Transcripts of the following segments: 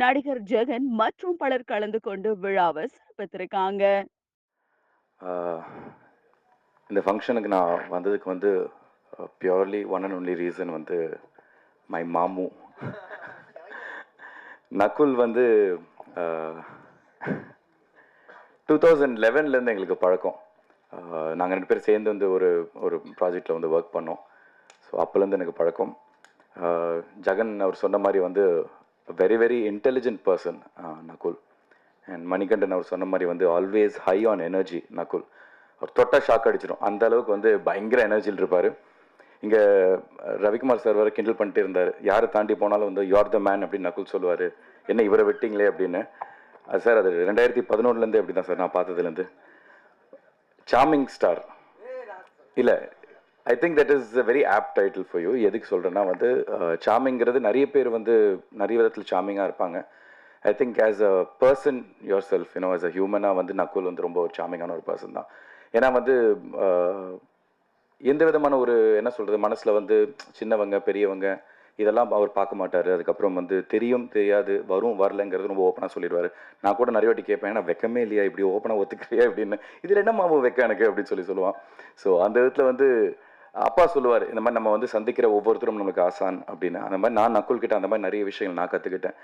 நடிகர் ஜெகன் மற்றும் பலர் கலந்து கொண்டு விழாவை சிறப்பித்திருக்காங்க. இந்த ஃபங்க்ஷனுக்கு நான் வந்ததுக்கு வந்து purely one and only reason வந்து மை மாமு. நகுல் வந்து டூ தௌசண்ட் லெவன்லேருந்து எங்களுக்கு பழக்கம். நாங்கள் ரெண்டு பேரும் சேர்ந்து வந்து ஒரு ஒரு ப்ராஜெக்டில் வந்து ஒர்க் பண்ணோம். ஸோ அப்போலேருந்து எனக்கு பழக்கம். ஜெகன் அவர் சொன்ன மாதிரி வந்து very very intelligent person Nakul and Manikandan அவர் சொன்ன மாதிரி வந்து always high on energy Nakul அவர் தொட்ட ஷாக் அடிச்சிடும் அந்த அளவுக்கு வந்து பயங்கர எனர்ஜியில் இருப்பார். இங்கே ரவிக்குமார் சார் வர கிண்டல் பண்ணிட்டு இருந்தார். யாரை தாண்டி போனாலும் வந்து யூஆர் த மேன் அப்படின்னு நகுல் சொல்லுவார். என்ன இவரை விட்டீங்களே அப்படின்னு. அது சார் அது ரெண்டாயிரத்தி பதினொன்றுலேருந்து அப்படி தான் சார் நான் பார்த்ததுலேருந்து சாமிங் ஸ்டார் இல்லை I think that is a very apt title for you எதுக்கு சொல்கிறேன்னா வந்து uh, சாமிங்கிறது நிறைய பேர் வந்து நிறைய விதத்தில் சாமிங்காக இருப்பாங்க. I think as a person your self you know as a ஹியூமனாக வந்து நக்குல் வந்து ரொம்ப ஒரு சாமிங்கான ஒரு பர்சன் தான். ஏன்னா வந்து uh, எந்த விதமான ஒரு என்ன சொல்கிறது மனசில் வந்து சின்னவங்க பெரியவங்க இதெல்லாம் அவர் பார்க்க மாட்டார். அதுக்கப்புறம் வந்து தெரியும் தெரியாது வரும் வரலங்கிறது ரொம்ப ஓப்பனாக சொல்லிடுவார். நான் கூட நிறைய வாட்டி கேட்பேன் ஏன்னா வெக்கமே இல்லையா? இப்படி ஓப்பனாக ஒத்துக்கிறியா? அப்படின்னு. இதில் என்ன மாமா வெக்க எனக்கு? அப்படின்னு சொல்லி சொல்லுவான். ஸோ அந்த விதத்தில் வந்து அப்பா சொல்லுவார் இந்த மாதிரி நம்ம வந்து சந்திக்கிற ஒவ்வொருத்தரும் நம்மளுக்கு ஆசான் அப்படின்னு. அந்த மாதிரி நான் நக்குள்கிட்ட அந்த மாதிரி நிறைய விஷயங்கள் நான் கற்றுக்கிட்டேன்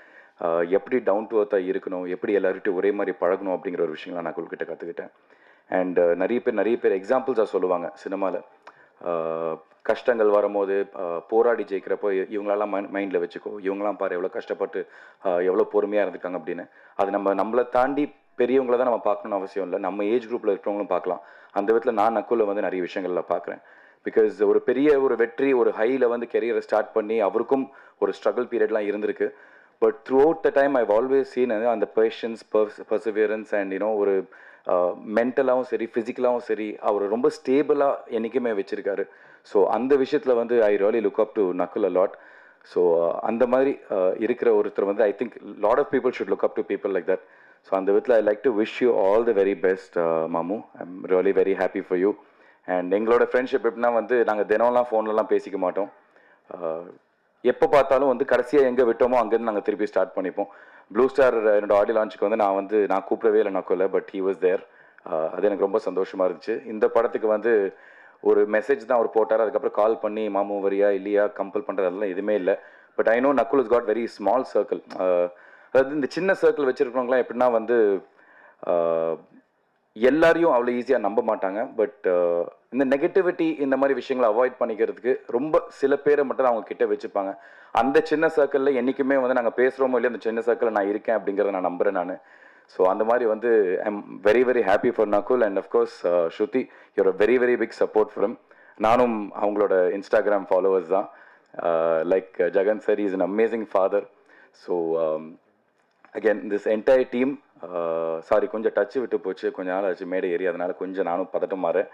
எப்படி டவுன் டு அர்த்தாக இருக்கணும் எப்படி எல்லார்கிட்டையும் ஒரே மாதிரி பழகணும் அப்படிங்கிற ஒரு விஷயங்களை நான் நக்குள்கிட்ட கற்றுக்கிட்டேன் அண்ட் நிறைய பேர் நிறைய பேர் எக்ஸாம்பிள்ஸாக சொல்லுவாங்க சினிமாவில் கஷ்டங்கள் வரும்போது போராடி ஜெயிக்கிறப்போ இவங்களெல்லாம் மைண்ட் மைண்டில் வச்சுக்கோ இவங்களாம் பாரு எவ்வளோ கஷ்டப்பட்டு எவ்வளோ பொறுமையாக இருந்திருக்காங்க அப்படின்னு. அது நம்ம நம்மளை தாண்டி பெரியவங்கள தான் நம்ம பார்க்கணும்னு அவசியம் இல்லை. நம்ம ஏஜ் குரூப்பில் இருக்கிறவங்களும் பார்க்கலாம். அந்த விதத்தில் நான் நக்குல வந்து நிறைய விஷயங்களில் பார்க்குறேன். பிகாஸ் ஒரு பெரிய ஒரு வெற்றி ஒரு ஹையில் வந்து கெரியரை ஸ்டார்ட் பண்ணி அவருக்கும் ஒரு ஸ்ட்ரகிள் பீரியட்லாம் இருந்திருக்கு. But throughout the time I always seen அந்த patience perseverance and you know ஒரு uh, மென்டலாகவும் சரி ஃபிசிக்கலாகவும் சரி அவர் ரொம்ப ஸ்டேபிளாக என்றைக்குமே வச்சிருக்காரு. ஸோ அந்த விஷயத்தில் வந்து I really look up to Nakul a lot so அந்த மாதிரி uh, இருக்கிற ஒருத்தர் வந்து I think lot of people should look up to people like that so அந்த விதத்தில் I like to wish you all the very best மாமு I am really very happy for you and எங்களோட friendship எப்படின்னா வந்து நாங்கள் தினம்லாம் ஃபோன்லலாம் பேசிக்க மாட்டோம். எப்போ பார்த்தாலும் வந்து கடைசியாக எங்கே விட்டோமோ அங்கேருந்து நாங்கள் திருப்பி ஸ்டார்ட் பண்ணிப்போம். ப்ளூ ஸ்டார் என்னோட ஆடியோ லான்ச்சுக்கு வந்து நான் வந்து நான் கூப்பிடவே இல்லை நக்கல பட் ஹி வாஸ் தேர் அது எனக்கு ரொம்ப சந்தோஷமாக இருந்துச்சு. இந்த படத்துக்கு வந்து ஒரு மெசேஜ் தான் அவர் போட்டார். அதுக்கப்புறம் கால் பண்ணி மாமு வரியா இல்லையா? கம்பல் பண்ணுறது அதெல்லாம் எதுவுமே இல்லை. But I know Nakul is got very small circle அதாவது இந்த சின்ன சர்க்கிள் வச்சுருக்கவங்களாம் எப்படின்னா வந்து எல்லாரையும் அவ்வளோ ஈஸியாக நம்ப மாட்டாங்க. பட் uh, இந்த நெகட்டிவிட்டி இந்த மாதிரி விஷயங்களை அவாய்ட் பண்ணிக்கிறதுக்கு ரொம்ப சில பேரை மட்டும் தான் அவங்க கிட்ட வச்சுப்பாங்க. அந்த சின்ன சர்க்கிளில் என்றைக்குமே வந்து நாங்கள் பேசுகிறோமோ இல்லையா அந்த சின்ன சர்க்கிளில் நான் இருக்கேன் அப்படிங்கிறத நான் நம்புகிறேன் நான். ஸோ அந்த மாதிரி வந்து I am very very happy for Nakul and of course Shruti your very very big support from நானும் அவங்களோட இன்ஸ்டாகிராம் ஃபாலோவர்ஸ் தான். Like Jagan sir is an amazing father so again this entire team Uh, sorry கொஞ்சம் touch விட்டு போச்சு. கொஞ்ச நாள் ஆச்சு. மேடை ஏறி அதனால கொஞ்சம் நானும் பதட்டம் மாறேன்.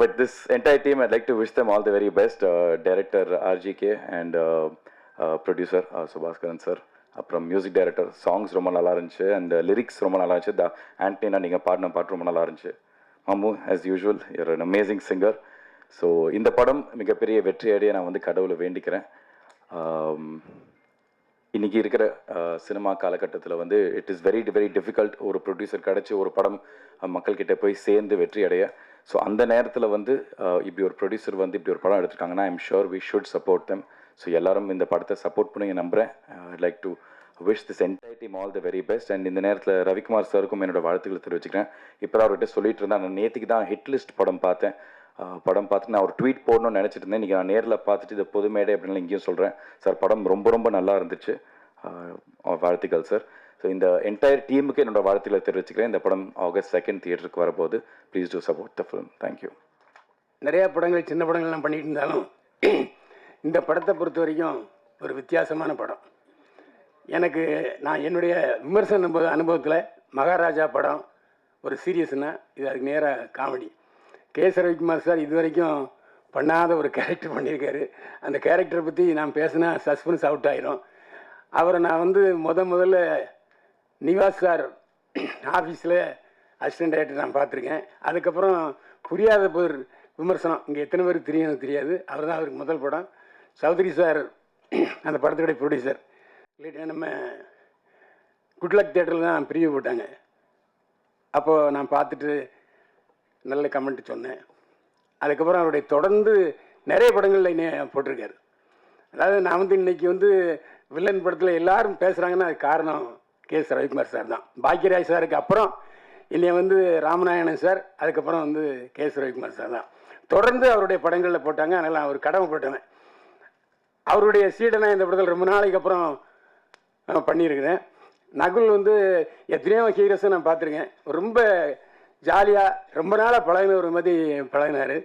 But this entire team I'd like to wish them all the very best director RGK and producer Subaskaran sir அப்புறம் மியூசிக் டைரக்டர் சாங்ஸ் ரொம்ப நல்லா இருந்துச்சு. அண்ட் லிரிக்ஸ் uh, ரொம்ப நல்லா இருந்துச்சு. த ஆன்டினா நீங்கள் பாடின பாட்டு ரொம்ப நல்லா இருந்துச்சு. மாமு as usual you're an amazing singer so இந்த படம் மிகப்பெரிய வெற்றி அடைய நான் வந்து கடவுளை வேண்டிக்கிறேன். Um, இன்றைக்கி இருக்கிற சினிமா காலகட்டத்தில் வந்து it is very very difficult ஒரு ப்ரொடியூசர் கிடச்சி ஒரு படம் மக்கள்கிட்ட போய் சேர்ந்து வெற்றி அடைய. ஸோ அந்த நேரத்தில் வந்து இப்படி ஒரு ப்ரொடியூசர் வந்து இப்படி ஒரு படம் எடுத்திருக்காங்கன்னா I'm sure we should support them so எல்லாரும் இந்த படத்தை சப்போர்ட் பண்ணி நம்புகிறேன் like to wish this entire team all the very best and இந்த நேரத்தில் ரவிக்குமார் சாருக்கும் என்னோட வாழ்த்துக்களை தெரிவிச்சுக்கிறேன். இப்போ அவர்கிட்ட சொல்லிட்டு இருந்தேன். நான் நேற்றுக்கு தான் ஹிட் லிஸ்ட் படம் பார்த்தேன். படம் பார்த்து நான் ஒரு ட்வீட் போடணும்னு நினச்சிட்டு இருந்தேன். இன்றைக்கி நான் நேரில் பார்த்துட்டு இதை பொது மேடை அப்படின்னு இங்கேயும் சொல்கிறேன் சார் படம் ரொம்ப ரொம்ப நல்லா இருந்துச்சு. வாழ்த்துக்கள் சார். ஸோ இந்த என்டையர் டீமுக்கு என்னோடய வாழ்த்துக்களை தெரிவிச்சுக்கிறேன். இந்த படம் ஆகஸ்ட் செகண்ட் தியேட்டருக்கு வரபோது please do support the film thank you நிறையா படங்கள் சின்ன படங்கள்லாம் பண்ணிட்டு இருந்தாலும் இந்த படத்தை பொறுத்த வரைக்கும் ஒரு வித்தியாசமான படம். எனக்கு நான் என்னுடைய விமர்சன அனுபவ அனுபவத்தில் மகாராஜா படம் ஒரு சீரியஸ்னால் இது அதுக்கு நேராக comedy K S Ravikumar sir இது வரைக்கும் பண்ணாத ஒரு கேரக்டர் பண்ணியிருக்காரு. அந்த கேரக்டரை பற்றி நான் பேசினா சஸ்பென்ஸ் அவுட் ஆயிரும். அவரை நான் வந்து முத முதல்ல நிவாஸ் சார் ஆஃபீஸில் அசிஸ்டன்ட் டைரக்டர் நான் பார்த்துருக்கேன். அதுக்கப்புறம் புரியாத பேர் விமர்சனம் இங்கே எத்தனை பேருக்கு தெரியும் எனக்கு தெரியாது. அவர் தான் அவருக்கு முதல் படம். சௌத்ரி சார் அந்த படத்துடைய ப்ரொடியூசர் இல்லைட்டா நம்ம குட்லக் தேட்டரில் தான் பிரிவு போட்டாங்க. அப்போது நான் பார்த்துட்டு நல்ல கமெண்ட் சொன்னேன். அதுக்கப்புறம் அவருடைய தொடர்ந்து நிறைய படங்களில் என்னை போட்டிருக்காரு. அதாவது நான் வந்து இன்னைக்கு வந்து வில்லன் படத்தில் எல்லாரும் பேசுகிறாங்கன்னா அது காரணம் கே எஸ் ரவிக்குமார் சார் தான். பாக்கியராஜ் சாருக்கு அப்புறம் என்னை வந்து ராமநாயணன் சார் அதுக்கப்புறம் வந்து கே எஸ் ரவிக்குமார் சார் தான். தொடர்ந்து அவருடைய படங்களில் போட்டாங்க அதனால் அவர் கடமைப்பட்டவன் அவருடைய சீடனை இந்த படத்தில் ரொம்ப நாளைக்கு அப்புறம் நான் பண்ணியிருக்கிறேன். நகுல் வந்து எத்தனையோ ஹீரோஸை நான் பார்த்துருக்கேன். ரொம்ப ஜாலியாக ரொம்ப நாளாக பழகின ஒரு மாதிரி பழகினார்.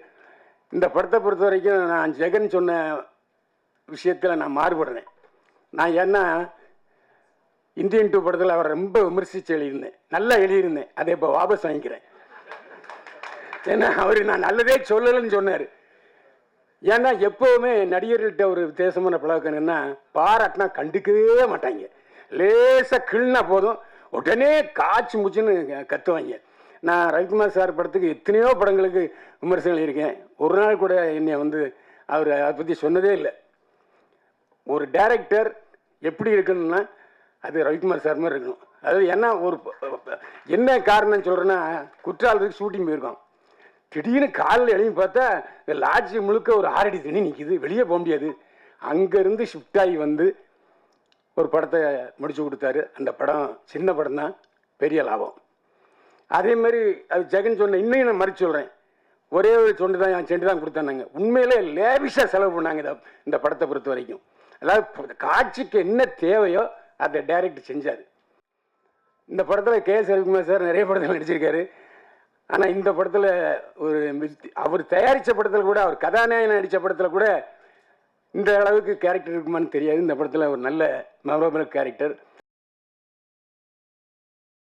இந்த படத்தை பொறுத்த வரைக்கும் நான் ஜெகன் சொன்ன விஷயத்தில் நான் மாறுபடுறேன். நான் ஏன்னா இந்தியன் டூ படத்தில் அவரை ரொம்ப விமர்சித்து எழுதியிருந்தேன். நல்லா எழுதியிருந்தேன். அதை இப்போ வாபஸ் வாங்கிக்கிறேன். ஏன்னா அவர் நான் நல்லதே சொல்லலைன்னு சொன்னார். ஏன்னா எப்போவுமே நடிகர்கள்ட்ட ஒரு வித்தியாசமான பழக்கம் என்னென்னா பாராட்டினா கண்டுக்கவே மாட்டாங்க. லேசாக கிள்னா போதும். உடனே காய்ச்சி முச்சுன்னு கத்துவாங்க. நான் ரவிக்குமார் சார் படத்துக்கு எத்தனையோ படங்களுக்கு விமர்சனம் இருக்கேன். ஒரு நாள் கூட என்னை வந்து அவர் அதை பற்றி சொன்னதே இல்லை. ஒரு டைரக்டர் எப்படி இருக்கணும்னா அது ரவிக்குமார் சார் மாதிரி இருக்கணும். அதாவது என்ன ஒரு என்ன காரணம் சொல்கிறேன்னா குற்றாலத்துக்கு ஷூட்டிங் போயிருக்கோம். திடீர்னு காலில் எழுதி பார்த்தா இந்த லாட்ஜ் முழுக்க ஒரு ஆரடி தண்ணி நிற்கிது வெளியே போக முடியாது. அங்கேருந்து ஷிஃப்ட் ஆகி வந்து ஒரு படத்தை முடிச்சு கொடுத்தாரு. அந்த படம் சின்ன படம் தான் பெரிய லாபம். அதே மாதிரி அது ஜெகன் சொன்ன இன்னும் நான் மறுச்சு சொல்கிறேன் ஒரே ஒரு சொண்டு தான் என் செண்டு தான் கொடுத்தாங்க உண்மையிலே லேவிஷாக செலவு பண்ணாங்க இந்த இந்த படத்தை பொறுத்த வரைக்கும். அதாவது காட்சிக்கு என்ன தேவையோ அதை டைரக்ட் செஞ்சார். இந்த படத்தில் கே எஸ் ரவிக்குமார் சார் நிறைய படத்தில் நடிச்சிருக்காரு. ஆனால் இந்த படத்தில் ஒரு அவர் தயாரித்த படத்தில் கூட அவர் கதாநாயகன் நடித்த படத்தில் கூட இந்த அளவுக்கு கேரக்டர் இருக்குமான்னு தெரியாது. இந்த படத்தில் ஒரு நல்ல மெமரபிள் கேரக்டர்